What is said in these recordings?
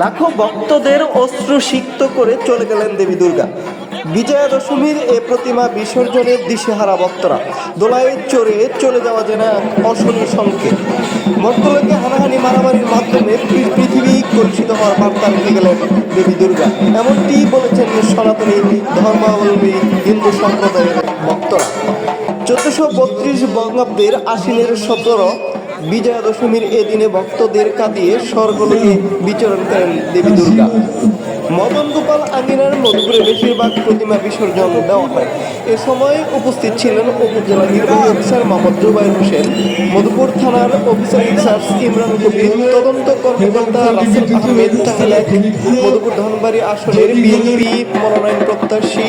লাখো ভক্তদের অস্ত্র সিক্ত করে চলে গেলেন দেবী দুর্গা। বিজয়া দশমীর এ প্রতিমা বিসর্জনের দিশেহারা ভক্তরা। দোলায় চড়ে চলে যাওয়া যেন এক অশনি সংকেত। ভক্তলোকে হানাহানি মারামারির মাধ্যমে পৃথিবী কলুষিত হওয়ার বার্তা রেখে গেলেন দেবী দুর্গা। এমনটি বলেছেন সনাতনী ধর্মাবলম্বী হিন্দু সম্প্রদায়ের ভক্তরা। চোদ্দশো বত্রিশ বঙ্গাব্দের আশ্বিনের সতেরো বিজয়া দশমীর এ দিনে ভক্তদের কাঁদিয়ে স্বর্গলোকে বিচরণ করেন দেবী দুর্গা। মদন গোপাল আঙ্গিনার মধুপুরে বেশিরভাগ প্রতিমা বিসর্জন দেওয়া হয়। এ সময় উপস্থিত ছিলেন উপজেলা নির্বাহী অফিসার মোহাম্মদ জুবাইর হোসেন, মধুপুর থানার অফিসার ইনচার্জ ইমরান কবির, তদন্ত কর্মকর্তা রাসেল আহমেদ তাহলেক, মধুপুর ধনবাড়ি আসনের বিএনপি মনোনয়ন প্রত্যাশী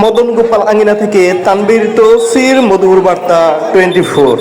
মদন গোপাল আঙ্গিনা থেকে তানবীর তৌসির মধুর বার্তা টোয়েন্টি ফোর